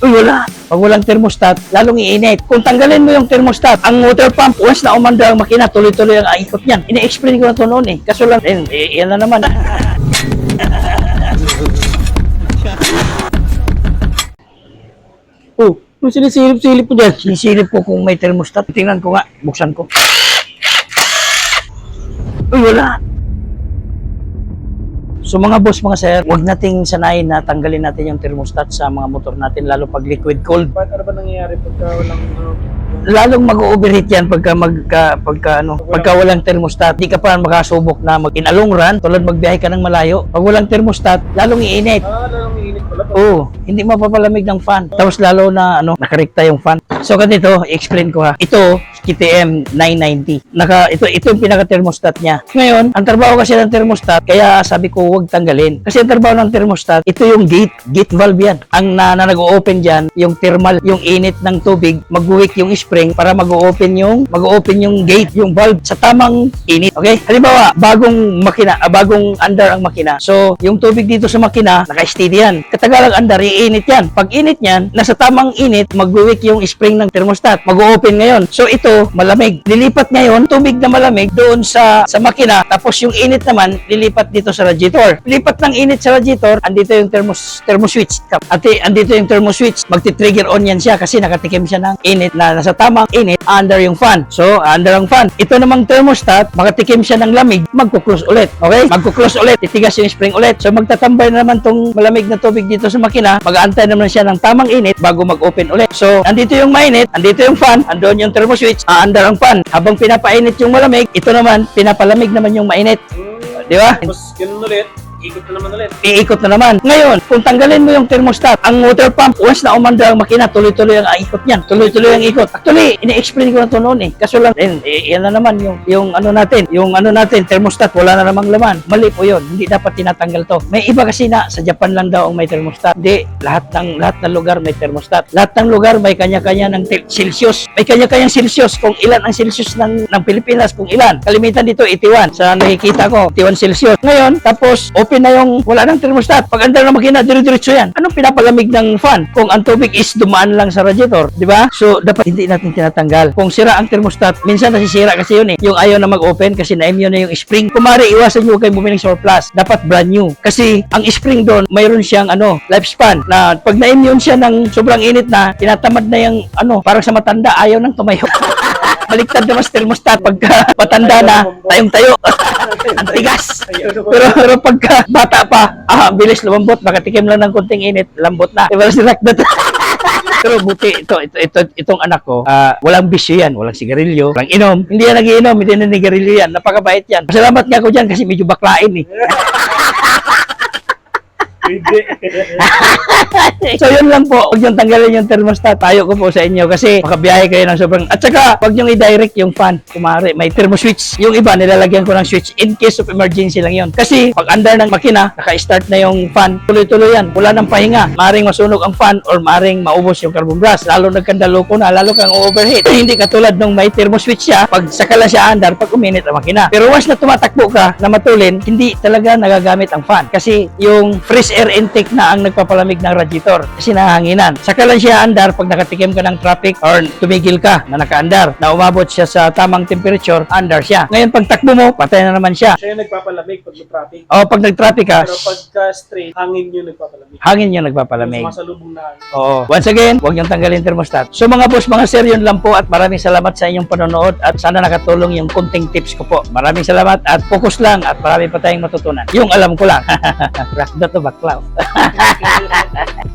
Uy, wala. Pag walang thermostat, lalong iinit. Kung tanggalin mo yung thermostat, ang water pump, once na umanda ang makina, tuloy-tuloy ang ikot niyan. Ina-explain ko na to noon eh. Kaso lang, eh, eh, yan na naman. oh, yung sinisilip-silip po dyan. Sinisilip ko kung may thermostat. Tingnan ko nga, buksan ko. Uy, wala. So mga boss, mga sir, huwag nating sanayin na tanggalin natin yung thermostat sa mga motor natin, lalo pag liquid cold. Bakit ano ba nangyayari pagka walang uh, Lalong mag-overheat yan pagka, magka, pagka, ano, pagka walang thermostat. Di ka pa makasubok na mag in a long run, tulad magbiyahe ka ng malayo. Pag walang thermostat, lalong iinit. ah, Oo, hindi mapapalamig ng fan. Tapos lalo na ano, nakarekta yung fan. So ganito, i-explain ko ha. Ito, KTM 990. Naka ito ito yung pinaka thermostat niya. Ngayon, ang trabaho kasi ng thermostat, kaya sabi ko huwag tanggalin. Kasi ang trabaho ng thermostat, ito yung gate, gate valve yan. Ang na, na nag-open diyan, yung thermal, yung init ng tubig, mag-wick yung spring para mag-open yung mag-open yung gate, yung valve sa tamang init. Okay? Halimbawa, bagong makina, ah, bagong under ang makina. So, yung tubig dito sa makina, naka-steady yan. Katagalang under, iinit yan. Pag init yan, nasa tamang init, mag-wick yung spring ng thermostat. Mag-open ngayon. So, ito, malamig. Lilipat ngayon, tubig na malamig doon sa sa makina. Tapos yung init naman, lilipat dito sa radiator. Lipat ng init sa radiator, andito yung thermos, thermo switch. Ate, andito yung thermo switch. Magti-trigger on yan siya kasi nakatikim siya ng init na nasa tamang init under yung fan. So, under ang fan. Ito namang thermostat, makatikim siya ng lamig, magkuklose ulit. Okay? Magkuklose ulit, titigas yung spring ulit. So, magtatambay na naman tong malamig na tubig dito sa makina. Mag-aantay naman siya ng tamang init bago mag-open ulit. So, andito yung mainit, andito yung fan, andun yung thermo switch, aandar ang fan. Habang pinapainit yung malamig, ito naman, pinapalamig naman yung mainit. Di ba? Tapos ganun ulit, ikot na naman ulit. iikot na naman. Ngayon, kung tanggalin mo yung thermostat, ang water pump, once na umanda ang makina, tuloy-tuloy ang ikot niyan. Tuloy-tuloy ang ikot. Actually, ini-explain ko na to noon eh. Kaso lang, eh, yan na naman yung, yung ano natin, yung ano natin, thermostat, wala na namang laman. Mali po yun. Hindi dapat tinatanggal to. May iba kasi na, sa Japan lang daw ang may thermostat. Hindi, lahat ng, lahat ng lugar may thermostat. Lahat ng lugar may kanya-kanya ng Celsius. May kanya-kanyang Celsius. Kung ilan ang Celsius ng, ng Pilipinas, kung ilan. Kalimitan dito, 81. Sa nakikita ko, 81 Celsius. Ngayon, tapos, open na yung, wala nang thermostat. Pag andar na makina, dire-diretso yan. Anong pinapalamig ng fan? Kung ang tubig is dumaan lang sa radiator, di ba? So, dapat hindi natin tinatanggal. Kung sira ang thermostat, minsan nasisira kasi yun eh. Yung ayaw na mag-open kasi na-immune na yung spring. Kumari, iwasan nyo kayo bumili ng surplus. Dapat brand new. Kasi ang spring doon, mayroon siyang ano, lifespan na pag na-immune siya ng sobrang init na, tinatamad na yung ano, parang sa matanda, ayaw nang tumayo. Baliktad naman sa thermostat pagka patanda na, tayong-tayo. ang tigas. Pero, pero pagka bata pa, ah, bilis lumambot, makatikim lang ng konting init, lambot na. Diba si Rakdat? Pero buti, ito, ito, ito, itong anak ko, ah, walang bisyo yan, walang sigarilyo, walang inom. Hindi yan nagiinom, hindi na nigarilyo yan. Napakabait yan. Salamat nga ako dyan kasi medyo baklain eh. So yun lang po, huwag niyong tanggalin yung thermostat. Tayo ko po sa inyo kasi makabiyahe kayo ng sobrang... At saka, huwag niyong i-direct yung fan. Kumari, may thermo switch. Yung iba, nilalagyan ko ng switch in case of emergency lang yun. Kasi pag under ng makina, naka-start na yung fan, tuloy-tuloy yan. Wala nang pahinga. Maring masunog ang fan or maring maubos yung carbon brush. Lalo nagkandalo ko na, lalo kang overheat. Hindi katulad nung may thermo switch siya, pag sakala siya under, pag uminit ang makina. Pero once na tumatakbo ka, na matulin, hindi talaga nagagamit ang fan. Kasi yung fresh air intake na ang nagpapalamig ng radiator. Kasi nahanginan. Saka lang siya andar pag nakatikim ka ng traffic or tumigil ka na naka-andar, na umabot siya sa tamang temperature, andar siya. Ngayon, pag takbo mo, patay na naman siya. Siya yung nagpapalamig pag may traffic. O, pag nag-traffic ka, Pero pagka straight, hangin yung nagpapalamig. hangin yung nagpapalamig. Sumasalubong na hangin. Oo. Once again, huwag niyong tanggalin thermostat. So mga boss, mga sir, yun lang po at maraming salamat sa inyong panonood at sana nakatulong yung kunting tips ko po. Maraming salamat at focus lang at marami pa tayong matutunan. Yung alam ko lang. Rock na to 12.